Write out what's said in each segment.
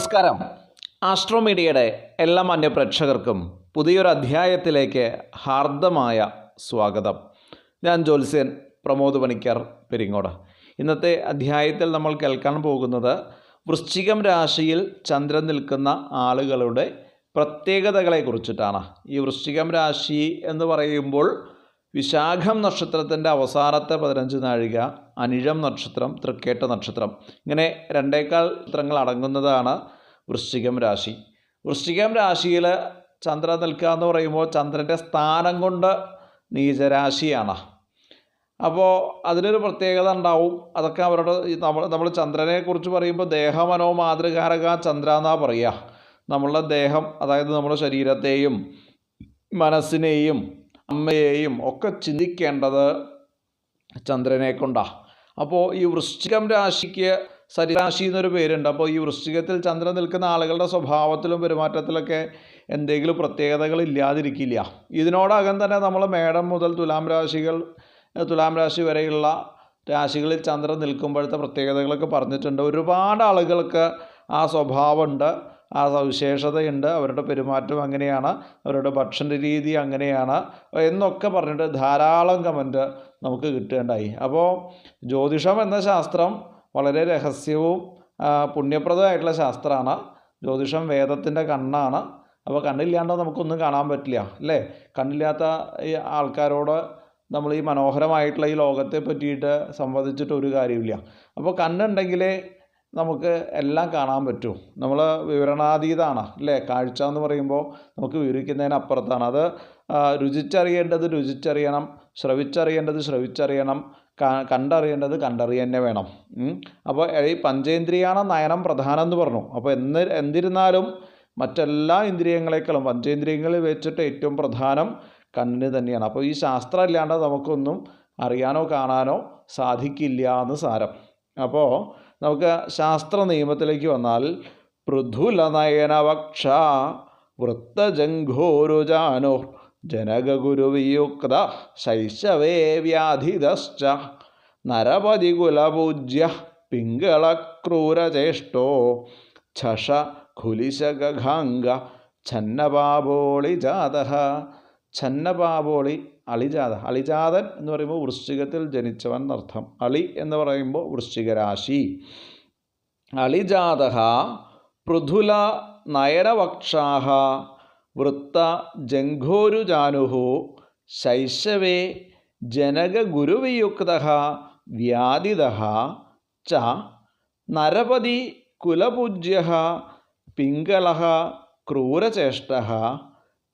നമസ്കാരം. ആസ്ട്രോമീഡിയയുടെ എല്ലാ മാന്യ പ്രേക്ഷകർക്കും പുതിയൊരു അധ്യായത്തിലേക്ക് ഹാർദമായ സ്വാഗതം. ഞാൻ ജ്യോത്സ്യൻ പ്രമോദ് പണിക്കർ പെരിങ്ങോട്. ഇന്നത്തെ അധ്യായത്തിൽ നമ്മൾ കേൾക്കാൻ പോകുന്നത് വൃശ്ചികം രാശിയിൽ ചന്ദ്രൻ നിൽക്കുന്ന ആളുകളുടെ പ്രത്യേകതകളെ കുറിച്ചിട്ടാണ്. ഈ വൃശ്ചികം രാശി എന്ന് പറയുമ്പോൾ വിശാഖം നക്ഷത്രത്തിന്റെ അവസാനത്തെ പതിനഞ്ച് നാഴിക അനിഴം നക്ഷത്രം തൃക്കേട്ട നക്ഷത്രം. ഇങ്ങനെ രണ്ടേക്കാൾ ചിത്രങ്ങൾ അടങ്ങുന്നതാണ് വൃശ്ചികം രാശി. വൃശ്ചികം രാശിയിൽ ചന്ദ്രൻ നിൽക്കുക എന്ന് പറയുമ്പോൾ ചന്ദ്രന്റെ സ്ഥാനം കൊണ്ട് നീചരാശിയാണ്. അപ്പോൾ അതിനൊരു പ്രത്യേകത ഉണ്ടാവും. അതൊക്കെ അവരുടെ നമ്മൾ നമ്മൾ ചന്ദ്രനെ കുറിച്ച് പറയുമ്പോൾ ദേഹമനോ മാതൃകാരക ചന്ദ്ര എന്നാ പറയുക. നമ്മളുടെ ദേഹം അതായത് നമ്മുടെ ശരീരത്തെയും മനസ്സിനെയും അമ്മയെയും ഒക്കെ ചിന്തിക്കേണ്ടത് ചന്ദ്രനെ കൊണ്ടാണ് അപ്പോൾ ഈ വൃശ്ചികം രാശിക്ക് സരിരാശി എന്നൊരു പേരുണ്ട്. അപ്പോൾ ഈ വൃശ്ചികത്തിൽ ചന്ദ്രൻ നിൽക്കുന്ന ആളുകളുടെ സ്വഭാവത്തിലും പെരുമാറ്റത്തിലൊക്കെ എന്തെങ്കിലും പ്രത്യേകതകൾ ഇല്ലാതിരിക്കില്ല ഇതിനോടകം തന്നെ നമ്മൾ മേടം മുതൽ തുലാം രാശികൾ തുലാം രാശി വരെയുള്ള രാശികളിൽ ചന്ദ്രൻ നിൽക്കുമ്പോഴത്തെ പ്രത്യേകതകളൊക്കെ പറഞ്ഞിട്ടുണ്ട്. ഒരുപാട് ആളുകൾക്ക് ആ സ്വഭാവമുണ്ട്. ആ സവിശേഷതയുണ്ട്. അവരുടെ പെരുമാറ്റം അങ്ങനെയാണ്. അവരുടെ ഭക്ഷണ രീതി അങ്ങനെയാണ്. എന്നൊക്കെ പറഞ്ഞിട്ട് ധാരാളം കമന്റ് നമുക്ക് കിട്ടുകയുണ്ടായി. അപ്പോൾ ജ്യോതിഷം എന്ന ശാസ്ത്രം വളരെ രഹസ്യവും പുണ്യപ്രദമായിട്ടുള്ള ശാസ്ത്രമാണ്. ജ്യോതിഷം വേദത്തിന്റെ കണ്ണാണ്. അപ്പോൾ കണ്ണില്ലാണ്ട് നമുക്കൊന്നും കാണാൻ പറ്റില്ല അല്ലേ? കണ്ണില്ലാത്ത ഈ ആൾക്കാരോട് നമ്മൾ ഈ മനോഹരമായിട്ടുള്ള ഈ ലോകത്തെ പറ്റിയിട്ട് സംവദിച്ചിട്ട് ഒരു കാര്യമില്ല അപ്പോൾ കണ്ണുണ്ടെങ്കിലേ നമുക്ക് എല്ലാം കാണാൻ പറ്റും. നമ്മൾ വിവരണാതീതാണ് അല്ലേ? കാഴ്ച എന്ന് പറയുമ്പോൾ നമുക്ക് വിവരിക്കുന്നതിനപ്പുറത്താണ്. അത് രുചിച്ചറിയേണ്ടത് രുചിച്ചറിയണം ശ്രവിച്ചറിയേണ്ടത് ശ്രവിച്ചറിയണം കണ്ടറിയേണ്ടത് കണ്ടറിയ തന്നെ വേണം അപ്പോൾ ഈ പഞ്ചേന്ദ്രിയാണ് നയനം പ്രധാനം എന്ന് പറഞ്ഞു. അപ്പോൾ എന്ന് എന്തിരുന്നാലും മറ്റെല്ലാ ഇന്ദ്രിയങ്ങളെക്കാളും പഞ്ചേന്ദ്രിയങ്ങളിൽ വെച്ചിട്ട് ഏറ്റവും പ്രധാനം കണ്ണിന് തന്നെയാണ്. അപ്പോൾ ഈ ശാസ്ത്രം ഇല്ലാണ്ട് നമുക്കൊന്നും അറിയാനോ കാണാനോ സാധിക്കില്ല എന്ന് സാരം. അപ്പോൾ നമുക്ക് ശാസ്ത്ര നിയമത്തിലേക്ക് വന്നാൽ പൃഥുലനയനവക്ഷ വൃത്തജംഘോരുജാനോ ജനകഗുരുവിയുക്ത ശൈശവേ വ്യാധിതശ്ച നരപതികുലപൂജ്യ പിങ്കളക്രൂരചേഷ്ടോ ഛഷ കുലിശഗാംഗ ഛന്നപാപോളി ജാത ഛന്നപാപോളി അളിജാത. അളിജാതൻ എന്ന് പറയുമ്പോൾ വൃശ്ചികത്തിൽ ജനിച്ചവൻ എന്നർത്ഥം. അളി എന്ന് പറയുമ്പോൾ വൃശ്ചികരാശി. അളിജാത പൃഥുല നയനവക്ഷാഹ വൃത്ത ജംഘോരുജാനുഹു ശൈശവേ ജനകഗുരുവിയുക്ത വ്യാധിത ച നരപതി കുലപൂജ്യ പിംഗള ക്രൂരചേഷ്ട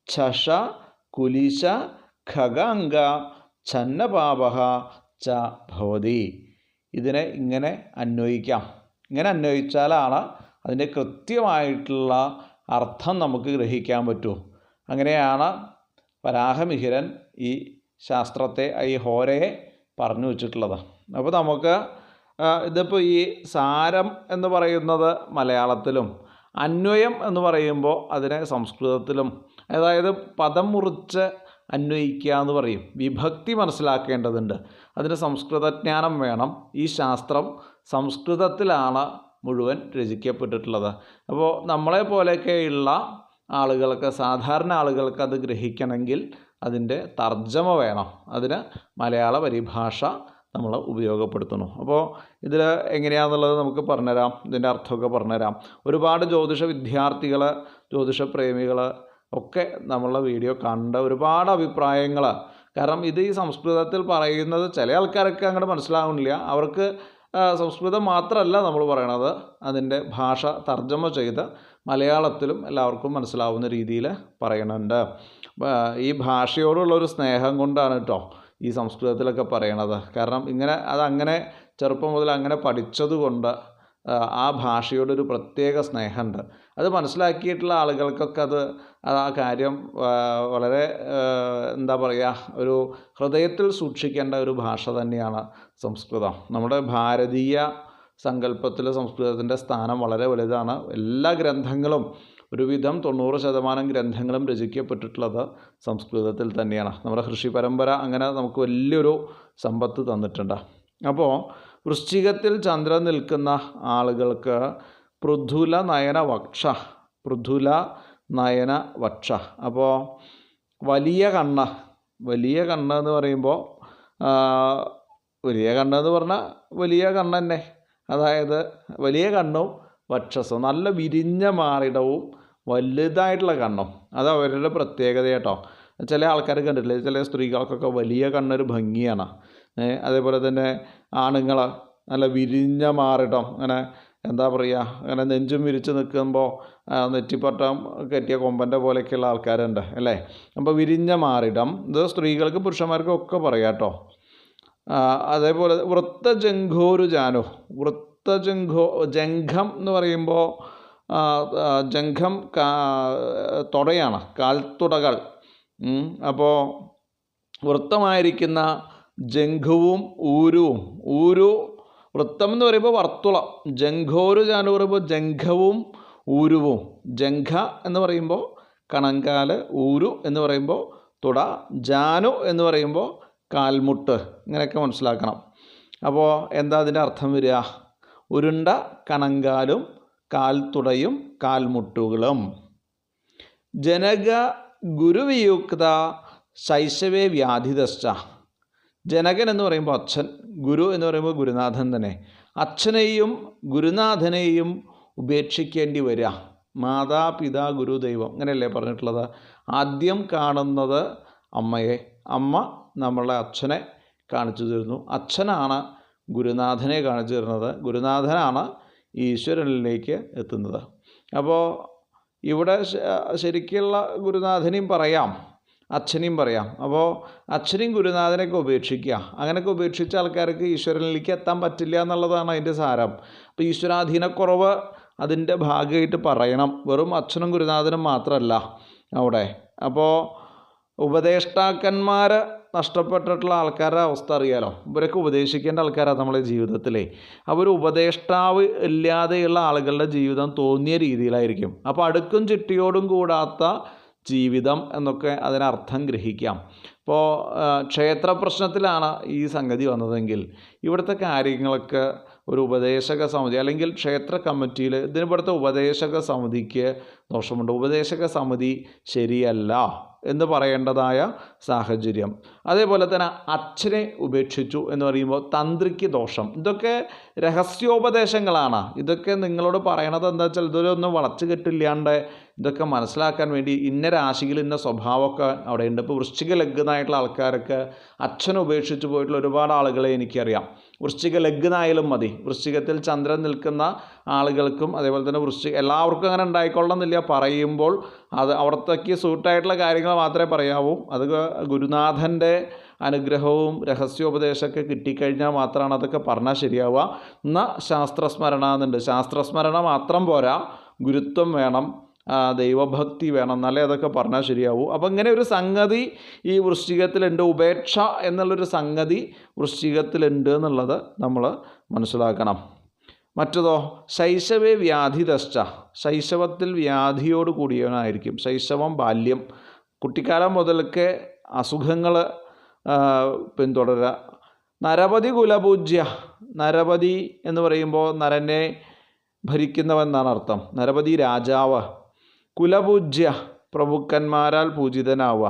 ഛഷ കുലിശ ഖഗാംഗ ഛന്നപാപഹ ച ഭവതി. ഇതിനെ ഇങ്ങനെ അന്വയിക്കാം. ഇങ്ങനെ അന്വയിച്ചാലാണ് അതിന്റെ കൃത്യമായിട്ടുള്ള അർത്ഥം നമുക്ക് ഗ്രഹിക്കാൻ പറ്റൂ. അങ്ങനെയാണ് വരാഹമിഹിരൻ ഈ ശാസ്ത്രത്തെ ഈ ഹോരയെ പറഞ്ഞു വച്ചിട്ടുള്ളത്. അപ്പോൾ നമുക്ക് ഇതിപ്പോൾ ഈ സാരം എന്ന് പറയുന്നത് മലയാളത്തിലും അന്വയം എന്ന് പറയുമ്പോൾ അതിനെ സംസ്കൃതത്തിലും അതായത് പദം മുറിച്ച് അന്വയിക്കുക എന്ന് പറയും. വിഭക്തി മനസ്സിലാക്കേണ്ടതുണ്ട്. അതിന് സംസ്കൃതജ്ഞാനം വേണം. ഈ ശാസ്ത്രം സംസ്കൃതത്തിലാണ് മുഴുവൻ രചിക്കപ്പെട്ടിട്ടുള്ളത്. അപ്പോൾ നമ്മളെ പോലെയൊക്കെയുള്ള ആളുകൾക്ക് സാധാരണ ആളുകൾക്ക് അത് ഗ്രഹിക്കണമെങ്കിൽ അതിന്റെ തർജമ വേണം. അതിന് മലയാള പരിഭാഷ നമ്മൾ ഉപയോഗപ്പെടുത്തുന്നു. അപ്പോൾ ഇതിൽ എങ്ങനെയാണെന്നുള്ളത് നമുക്ക് പറഞ്ഞുതരാം. ഇതിന്റെ അർത്ഥമൊക്കെ പറഞ്ഞുതരാം. ഒരുപാട് ജ്യോതിഷ വിദ്യാർത്ഥികൾ ജ്യോതിഷ പ്രേമികൾ ഒക്കെ നമ്മളുടെ വീഡിയോ കണ്ട ഒരുപാട് അഭിപ്രായങ്ങൾ കാരണം ഇത് ഈ സംസ്കൃതത്തിൽ പറയുന്നത് ചില ആൾക്കാരൊക്കെ അങ്ങോട്ട് മനസ്സിലാവുന്നില്ല. അവർക്ക് സംസ്കൃതം മാത്രമല്ല നമ്മൾ പറയണത്. അതിന്റെ ഭാഷ തർജമ ചെയ്ത് മലയാളത്തിലും എല്ലാവർക്കും മനസ്സിലാവുന്ന രീതിയിൽ പറയണുണ്ട്. ഈ ഈ ഭാഷയോടുള്ളൊരു സ്നേഹം കൊണ്ടാണ് കേട്ടോ ഈ സംസ്കൃതത്തിലൊക്കെ പറയണത്. കാരണം ഇങ്ങനെ അതങ്ങനെ ചെറുപ്പം മുതൽ അങ്ങനെ പഠിച്ചത് കൊണ്ട് ആ, ഭാഷയോടൊരു പ്രത്യേക സ്നേഹമുണ്ട്. അത് മനസ്സിലാക്കിയിട്ടുള്ള ആളുകൾക്കൊക്കെ അത് ആ കാര്യം വളരെ എന്താ പറയുക ഒരു ഹൃദയത്തിൽ സൂക്ഷിക്കേണ്ട ഒരു ഭാഷ തന്നെയാണ് സംസ്കൃതം. നമ്മുടെ ഭാരതീയ സങ്കല്പത്തിൽ സംസ്കൃതത്തിന്റെ സ്ഥാനം വളരെ വലുതാണ്. എല്ലാ ഗ്രന്ഥങ്ങളും ഒരുവിധം തൊണ്ണൂറ് ശതമാനം ഗ്രന്ഥങ്ങളും രചിക്കപ്പെട്ടിട്ടുള്ളത് സംസ്കൃതത്തിൽ തന്നെയാണ്. നമ്മുടെ കൃഷി പരമ്പര അങ്ങനെ നമുക്ക് വലിയൊരു സമ്പത്ത് തന്നിട്ടുണ്ട്. അപ്പോൾ വൃശ്ചികത്തിൽ ചന്ദ്രൻ നിൽക്കുന്ന ആളുകൾക്ക് പൃഥുല നയന വക്ഷ പൃഥുല നയന വക്ഷ. അപ്പോൾ വലിയ കണ്ണ വലിയ കണ്ണ് എന്ന് പറയുമ്പോൾ വലിയ കണ്ണ് എന്ന് പറഞ്ഞാൽ വലിയ കണ്ണ് തന്നെ. അതായത് വലിയ കണ്ണും വക്ഷസും നല്ല വിരിഞ്ഞ മാറിടവും വലുതായിട്ടുള്ള കണ്ണും. അത് അവരുടെ പ്രത്യേകത കേട്ടോ ചില ആൾക്കാർ കണ്ടിട്ടില്ലേ? ചില സ്ത്രീകൾക്കൊക്കെ വലിയ കണ്ണൊരു ഭംഗിയാണ്. അതേപോലെ തന്നെ ആണുങ്ങൾ നല്ല വിരിഞ്ഞ മാറിടം. അങ്ങനെ എന്താ പറയുക അങ്ങനെ നെഞ്ചും വിരിച്ച് നിൽക്കുമ്പോൾ നെറ്റിപ്പട്ടം കെട്ടിയ കൊമ്പന്റെ പോലെയൊക്കെയുള്ള ആൾക്കാരുണ്ട് അല്ലേ? അപ്പോൾ വിരിഞ്ഞ മാറിടം ഇത് സ്ത്രീകൾക്ക് പുരുഷന്മാർക്കും ഒക്കെ പറയാം കേട്ടോ. അതേപോലെ വൃത്തജംഘോരു ജാനു വൃത്തജംഘോ ജംഘം എന്ന് പറയുമ്പോൾ ജംഘം കാ തുടയാണ് കാൽത്തുടകൾ. അപ്പോൾ വൃത്തമായിരിക്കുന്ന ജംഘുവും ഊരുവും. ഊരു വൃത്തം എന്ന് പറയുമ്പോൾ വർത്തുളം. ജംഘോരു ഞാൻ പറയുമ്പോൾ ജംഘവും ഊരുവും. ജംഘ എന്ന് പറയുമ്പോൾ കണങ്കാൽ ഊരു എന്ന് പറയുമ്പോൾ തുട ജാനു എന്ന് പറയുമ്പോൾ കാൽമുട്ട്. ഇങ്ങനെയൊക്കെ മനസ്സിലാക്കണം. അപ്പോൾ എന്താ അതിന്റെ അർത്ഥം വരിക? ഉരുണ്ട കണങ്കാലും കാൽത്തുടയും കാൽമുട്ടുകളും. ജനക ഗുരുവിയുക്ത ശൈശവേ വ്യാധിതശ്ച ജനകൻ എന്ന് പറയുമ്പോൾ അച്ഛൻ ഗുരു എന്ന് പറയുമ്പോൾ ഗുരുനാഥൻ തന്നെ. അച്ഛനെയും ഗുരുനാഥനെയും ഉപേക്ഷിക്കേണ്ടി വരിക. മാതാപിതാ ഗുരുദൈവം അങ്ങനെയല്ലേ പറഞ്ഞിട്ടുള്ളത്? ആദ്യം കാണുന്നത് അമ്മയെ. അമ്മ നമ്മളെ അച്ഛനെ കാണിച്ചു തരുന്നു. അച്ഛനാണ് ഗുരുനാഥനെ കാണിച്ചു തരുന്നത്. ഗുരുനാഥനാണ് ഈശ്വരനിലേക്ക് എത്തുന്നത്. അപ്പോൾ ഇവിടെ ശരിക്കുള്ള ഗുരുനാഥനെയും പറയാം. അച്ഛനെയും പറയാം. അപ്പോൾ അച്ഛനെയും ഗുരുനാഥനെയൊക്കെ ഉപേക്ഷിക്കുക. അങ്ങനെയൊക്കെ ഉപേക്ഷിച്ച ആൾക്കാർക്ക് ഈശ്വരനിലേക്ക് എത്താൻ പറ്റില്ല എന്നുള്ളതാണ് അതിന്റെ സാരം. അപ്പോൾ ഈശ്വരാധീനക്കുറവ് അതിന്റെ ഭാഗമായിട്ട് പറയണം. വെറും അച്ഛനും ഗുരുനാഥനും മാത്രമല്ല അവിടെ. അപ്പോൾ ഉപദേഷ്ടാക്കന്മാർ നഷ്ടപ്പെട്ടിട്ടുള്ള ആൾക്കാരുടെ അവസ്ഥ അറിയാലോ? ഇവരൊക്കെ ഉപദേശിക്കേണ്ട ആൾക്കാരാണ് നമ്മളെ ജീവിതത്തിലെ. അവർ ഉപദേഷ്ടാവ് ഇല്ലാതെയുള്ള ആളുകളുടെ ജീവിതം തോന്നിയ രീതിയിലായിരിക്കും. അപ്പോൾ അടുക്കും ചിട്ടിയോടും കൂടാത്ത ജീവിതം എന്നൊക്കെ അതിനർത്ഥം ഗ്രഹിക്കാം. ഇപ്പോൾ ക്ഷേത്ര പ്രശ്നത്തിലാണ് ഈ സംഗതി വന്നതെങ്കിൽ ഇവിടുത്തെ കാര്യങ്ങളൊക്കെ ഒരു ഉപദേശക സമിതി അല്ലെങ്കിൽ ക്ഷേത്ര കമ്മിറ്റിയിൽ ഇതിന് ഇവിടുത്തെ ഉപദേശക സമിതിക്ക് ദോഷമുണ്ട്. ഉപദേശക സമിതി ശരിയല്ല എന്ന് പറയേണ്ടതായ സാഹചര്യം. അതേപോലെ തന്നെ അച്ഛനെ ഉപേക്ഷിച്ചു എന്ന് പറയുമ്പോൾ തന്ത്രിക്ക് ദോഷം. ഇതൊക്കെ രഹസ്യോപദേശങ്ങളാണ്. ഇതൊക്കെ നിങ്ങളോട് പറയണത് എന്താ വെച്ചാൽ ഇതൊന്നും വളച്ചു കെട്ടില്ലാണ്ട് ഇതൊക്കെ മനസ്സിലാക്കാൻ വേണ്ടി ഇന്ന രാശിയിൽ ഇന്ന സ്വഭാവമൊക്കെ അവിടെയുണ്ട് ഇപ്പോൾ വൃശ്ചിക ലഗ്നായിട്ടുള്ള ആൾക്കാരൊക്കെ അച്ഛനെ ഉപേക്ഷിച്ച് പോയിട്ടുള്ള ഒരുപാട് ആളുകളെ എനിക്കറിയാം. വൃശ്ചിക ലഗ്നായാലും മതി. വൃശ്ചികത്തിൽ ചന്ദ്രൻ നിൽക്കുന്ന ആളുകൾക്കും അതേപോലെ തന്നെ വൃശ്ചിക എല്ലാവർക്കും അങ്ങനെ ഉണ്ടായിക്കൊള്ളണമെന്നില്ല പറയുമ്പോൾ അത് അവിടത്തേക്ക് സൂട്ടായിട്ടുള്ള കാര്യങ്ങൾ മാത്രമേ പറയാവൂ. അത് ഗുരുനാഥന്റെ അനുഗ്രഹവും രഹസ്യോപദേശമൊക്കെ കിട്ടിക്കഴിഞ്ഞാൽ മാത്രമാണ് അതൊക്കെ പറഞ്ഞാൽ ശരിയാവുക. എന്നാൽ ശാസ്ത്രസ്മരണ എന്നുണ്ട്. ശാസ്ത്രസ്മരണ മാത്രം പോരാ. ഗുരുത്വം വേണം. ദൈവഭക്തി വേണം. എന്നാലേ അതൊക്കെ പറഞ്ഞാൽ ശരിയാവൂ. അപ്പം ഇങ്ങനെ ഒരു സംഗതി ഈ വൃശ്ചികത്തിലുണ്ട്. ഉപേക്ഷ എന്നുള്ളൊരു സംഗതി വൃശ്ചികത്തിലുണ്ട് എന്നുള്ളത് നമ്മൾ മനസ്സിലാക്കണം. മറ്റതോ ശൈശവേ വ്യാധിതശ്ച. ശൈശവത്തിൽ വ്യാധിയോട് കൂടിയവനായിരിക്കും. ശൈശവം ബാല്യം. കുട്ടിക്കാലം മുതൽക്കേ അസുഖങ്ങൾ പിന്തുടരുക. നരപതി കുലപൂജ്യ. നരപതി എന്ന് പറയുമ്പോൾ നരനെ ഭരിക്കുന്നവൻ എന്നാണ് അർത്ഥം. നരപതി രാജാവ്. കുലപൂജ്യ പ്രഭുക്കന്മാരാൽ പൂജിതനാവുക.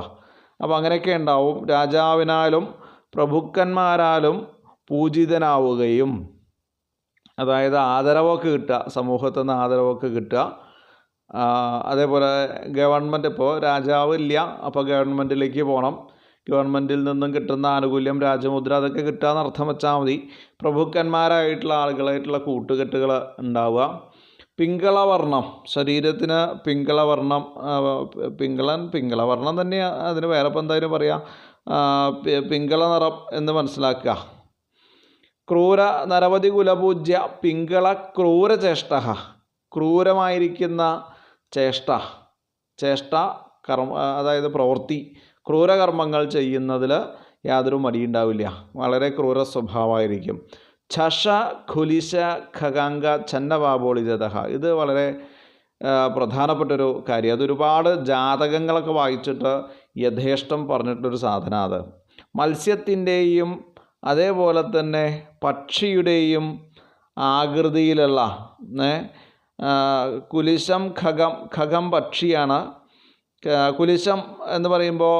അപ്പോൾ അങ്ങനെയൊക്കെ ഉണ്ടാവും. രാജാവിനാലും പ്രഭുക്കന്മാരാലും പൂജിതനാവുകയും അതായത് ആദരവൊക്കെ കിട്ടുക സമൂഹത്തിൽ നിന്ന് ആദരവൊക്കെ കിട്ടുക. അതേപോലെ ഗവൺമെന്റ് ഇപ്പോൾ രാജാവ് ഇല്ല അപ്പോൾ ഗവൺമെന്റിലേക്ക് പോകണം ഗവൺമെന്റിൽ നിന്നും കിട്ടുന്ന ആനുകൂല്യം രാജമുദ്ര അതൊക്കെ കിട്ടുക അർത്ഥം വെച്ചാൽ മതി. പ്രഭുക്കന്മാരായിട്ടുള്ള ആളുകളായിട്ടുള്ള കൂട്ടുകെട്ടുകൾ ഉണ്ടാവുക. പിങ്കളവർണം. ശരീരത്തിന് പിങ്കളവർണം പിങ്കളൻ പിങ്കളവർണം തന്നെയാണ് അതിന് വേറെ ഇപ്പം എന്തായാലും പറയാം പിങ്കള നിറം എന്ന് മനസ്സിലാക്കുക. ക്രൂര നരവധി കുലപൂജ്യ പിങ്കള ക്രൂരചേഷ്ട ക്രൂരമായിരിക്കുന്ന ചേഷ്ട. ചേഷ്ട കർമ്മ അതായത് പ്രവൃത്തി ക്രൂരകർമ്മങ്ങൾ ചെയ്യുന്നതിൽ യാതൊരു മടിയുണ്ടാവില്ല. വളരെ ക്രൂര സ്വഭാവമായിരിക്കും. ഛഷ ഖുലിശ ഖഗാംഗ ഛന്നവാബോളിജത ഇത് വളരെ പ്രധാനപ്പെട്ടൊരു കാര്യം. അതൊരുപാട് ജാതകങ്ങളൊക്കെ വായിച്ചിട്ട് യഥേഷ്ടം പറഞ്ഞിട്ടൊരു സാധന അത്. മത്സ്യത്തിന്റെയും അതേപോലെ തന്നെ പക്ഷിയുടെയും ആകൃതിയിലുള്ള കുലിശം ഖഗം ഖഗം പക്ഷിയാണ് കുലിശം എന്ന് പറയുമ്പോൾ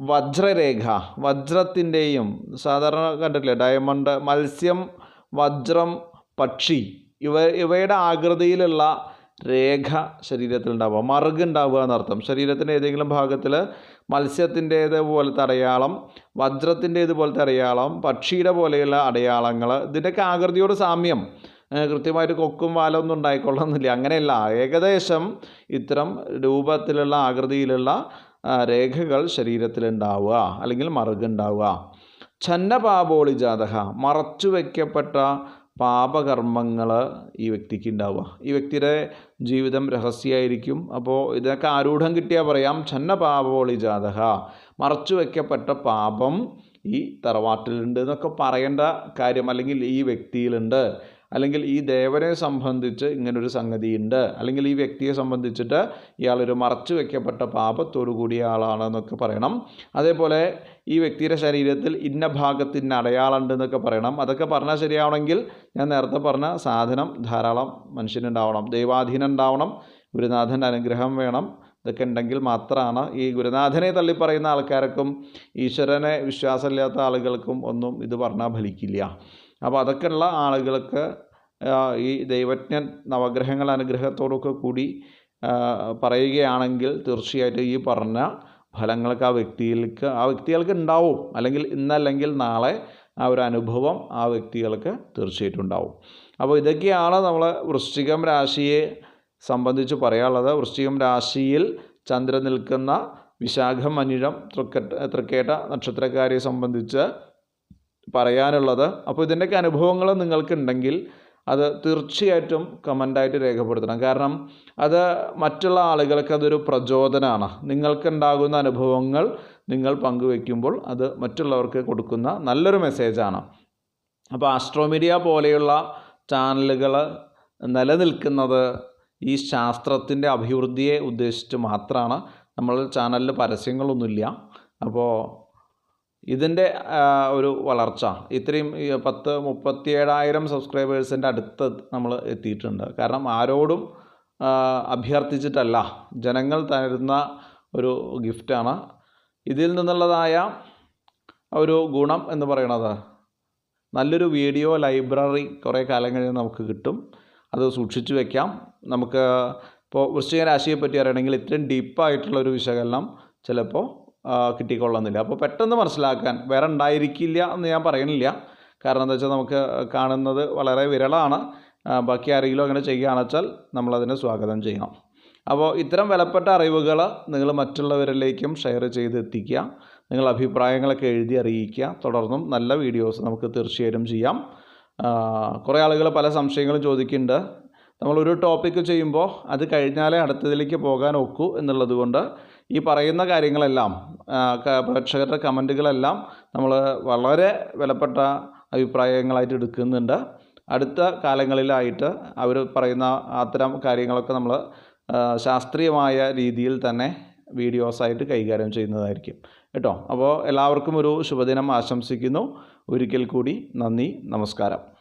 വജ്രരേഖ വജ്രത്തിന്റെയും സാധാരണ കണ്ടിട്ടില്ലേ? ഡയമണ്ട് മത്സ്യം വജ്രം പക്ഷി ഇവ ഇവയുടെ ആകൃതിയിലുള്ള രേഖ ശരീരത്തിൽ ഉണ്ടാവുക. മറുക് ഉണ്ടാവുക എന്നർത്ഥം. ശരീരത്തിന്റെ ഏതെങ്കിലും ഭാഗത്തിൽ മത്സ്യത്തിന്റേതുപോലത്തെ അടയാളം വജ്രത്തിന്റെ ഇതുപോലത്തെ അടയാളം പക്ഷിയുടെ പോലെയുള്ള അടയാളങ്ങൾ ഇതിന്റെയൊക്കെ ആകൃതിയോട് സാമ്യം. കൃത്യമായിട്ട് കൊക്കും വാലൊന്നും ഉണ്ടായിക്കൊള്ളണമെന്നില്ല. അങ്ങനെയല്ല. ഏകദേശം ഇത്തരം രൂപത്തിലുള്ള ആകൃതിയിലുള്ള രേഖകൾ ശരീരത്തിലുണ്ടാവുക അല്ലെങ്കിൽ മറുകുണ്ടാവുക. ഛന്നപാപോളി ജാതക മറച്ചു വയ്ക്കപ്പെട്ട പാപകർമ്മങ്ങൾ ഈ വ്യക്തിക്ക് ഉണ്ടാവുക ഈ വ്യക്തിയുടെ ജീവിതം രഹസ്യമായിരിക്കും അപ്പോൾ ഇതൊക്കെ ആരൂഢം കിട്ടിയാൽ പറയാം ഛന്നപാപോളി ജാതക മറച്ചു വയ്ക്കപ്പെട്ട പാപം ഈ തറവാട്ടിലുണ്ട് എന്നൊക്കെ പറയേണ്ട കാര്യം അല്ലെങ്കിൽ ഈ വ്യക്തിയിലുണ്ട്. അല്ലെങ്കിൽ ഈ ദേവനെ സംബന്ധിച്ച് ഇങ്ങനൊരു സംഗതിയുണ്ട്. അല്ലെങ്കിൽ ഈ വ്യക്തിയെ സംബന്ധിച്ചിട്ട് ഇയാളൊരു മറച്ചു വയ്ക്കപ്പെട്ട പാപത്തോടു കൂടിയ ആളാണെന്നൊക്കെ പറയണം. അതേപോലെ ഈ വ്യക്തിയുടെ ശരീരത്തിൽ ഇന്ന ഭാഗത്തിന് അടയാളുണ്ട് എന്നൊക്കെ പറയണം. അതൊക്കെ പറഞ്ഞാൽ ശരിയാവണമെങ്കിൽ ഞാൻ നേരത്തെ പറഞ്ഞ സാധനം ധാരാളം മനുഷ്യനുണ്ടാവണം. ദൈവാധീനം ഉണ്ടാവണം ഗുരുനാഥന്റെ അനുഗ്രഹം വേണം. ഇതൊക്കെ ഉണ്ടെങ്കിൽ മാത്രമാണ് ഈ ഗുരുനാഥനെ തള്ളിപ്പറയുന്ന ആൾക്കാർക്കും ഈശ്വരനെ വിശ്വാസമില്ലാത്ത ആളുകൾക്കും ഒന്നും ഇത് പറഞ്ഞാൽ ഫലിക്കില്ല. അപ്പോൾ അതൊക്കെയുള്ള ആളുകൾക്ക് ഈ ദൈവജ്ഞൻ നവഗ്രഹങ്ങൾ അനുഗ്രഹത്തോടൊക്കെ കൂടി പറയുകയാണെങ്കിൽ തീർച്ചയായിട്ടും ഈ പറഞ്ഞ ഫലങ്ങളൊക്കെ ആ വ്യക്തികൾക്ക് ആ വ്യക്തികൾക്ക് ഉണ്ടാവും. അല്ലെങ്കിൽ ഇന്നല്ലെങ്കിൽ നാളെ ആ ഒരു അനുഭവം ആ വ്യക്തികൾക്ക് തീർച്ചയായിട്ടും ഉണ്ടാവും. അപ്പോൾ ഇതൊക്കെയാണ് നമ്മൾ വൃശ്ചികം രാശിയെ സംബന്ധിച്ച് പറയാനുള്ളത്. വൃശ്ചികം രാശിയിൽ ചന്ദ്രൻ നിൽക്കുന്ന വിശാഖം അനിഴം തൃക്കട്ട തൃക്കേട്ട നക്ഷത്രക്കാരെ സംബന്ധിച്ച് പറയാനുള്ളത്. അപ്പോൾ ഇതിന്റെയൊക്കെ അനുഭവങ്ങൾ നിങ്ങൾക്കുണ്ടെങ്കിൽ അത് തീർച്ചയായിട്ടും കമന്റായിട്ട് രേഖപ്പെടുത്തണം. കാരണം അത് മറ്റുള്ള ആളുകൾക്ക് അതൊരു പ്രചോദനമാണ് നിങ്ങൾക്കുണ്ടാകുന്ന അനുഭവങ്ങൾ നിങ്ങൾ പങ്കുവെക്കുമ്പോൾ അത് മറ്റുള്ളവർക്ക് കൊടുക്കുന്ന നല്ലൊരു മെസ്സേജാണ്. അപ്പോൾ ആസ്ട്രോമീഡിയ പോലെയുള്ള ചാനലുകൾ നിലനിൽക്കുന്നത് ഈ ശാസ്ത്രത്തിന്റെ അഭിവൃദ്ധിയെ ഉദ്ദേശിച്ച് മാത്രമാണ്. നമ്മൾ ചാനലിൽ പരസ്യങ്ങളൊന്നുമില്ല. അപ്പോൾ ഇതിന്റെ ഒരു വളർച്ച. ഇത്രയും പത്ത് മുപ്പത്തിയേഴായിരം സബ്സ്ക്രൈബേഴ്സിന്റെ അടുത്ത് നമ്മൾ എത്തിയിട്ടുണ്ട്. കാരണം ആരോടും അഭ്യർത്ഥിച്ചിട്ടല്ല. ജനങ്ങൾ തരുന്ന ഒരു ഗിഫ്റ്റാണ്. ഇതിൽ നിന്നുള്ളതായ ഒരു ഗുണം എന്ന് പറയണത് നല്ലൊരു വീഡിയോ ലൈബ്രറി കുറേ കാലം കഴിഞ്ഞ് നമുക്ക് കിട്ടും. അത് സൂക്ഷിച്ചു വയ്ക്കാം നമുക്ക് ഇപ്പോൾ വൃശ്ചിക രാശിയെ പറ്റി അറിയണമെങ്കിൽ ഇത്രയും ഡീപ്പായിട്ടുള്ളൊരു വിശകലനം ചിലപ്പോൾ ആ, കിട്ടിക്കൊള്ളുന്നില്ല. അപ്പോൾ പെട്ടെന്ന് മനസ്സിലാക്കാൻ വേറെ ഉണ്ടായിരിക്കില്ല എന്ന് ഞാൻ പറയുന്നില്ല. കാരണം എന്താ വെച്ചാൽ നമുക്ക് കാണുന്നത് വളരെ വിരളാണ്. ബാക്കി ആരെങ്കിലും അങ്ങനെ ചെയ്യുകയാണെന്ന് വെച്ചാൽ നമ്മളതിനെ സ്വാഗതം ചെയ്യണം. അപ്പോൾ ഇത്തരം വിലപ്പെട്ട അറിവുകൾ നിങ്ങൾ മറ്റുള്ളവരിലേക്കും ഷെയർ ചെയ്ത് എത്തിക്കുക നിങ്ങൾ അഭിപ്രായങ്ങളൊക്കെ എഴുതി അറിയിക്കുക. തുടർന്നും നല്ല വീഡിയോസ് നമുക്ക് തീർച്ചയായിട്ടും ചെയ്യാം. കുറേ ആളുകൾ പല സംശയങ്ങളും ചോദിക്കുന്നുണ്ട്. നമ്മളൊരു ടോപ്പിക്ക് ചെയ്യുമ്പോൾ അത് കഴിഞ്ഞാലേ അടുത്തതിലേക്ക് പോകാൻ ഒക്കൂ എന്നുള്ളത് കൊണ്ട് ഈ പറയുന്ന കാര്യങ്ങളെല്ലാം പ്രേക്ഷകരുടെ കമന്റുകളെല്ലാം നമ്മൾ വളരെ വിലപ്പെട്ട അഭിപ്രായങ്ങളായിട്ട് എടുക്കുന്നുണ്ട്. അടുത്ത കാലങ്ങളിലായിട്ട് അവർ പറയുന്ന അത്തരം കാര്യങ്ങളൊക്കെ നമ്മൾ ശാസ്ത്രീയമായ രീതിയിൽ തന്നെ വീഡിയോസായിട്ട് കൈകാര്യം ചെയ്യുന്നതായിരിക്കും. കേട്ടോ? അപ്പോൾ എല്ലാവർക്കും ഒരു ശുഭദിനം ആശംസിക്കുന്നു. ഒരിക്കൽ കൂടി നന്ദി നമസ്കാരം.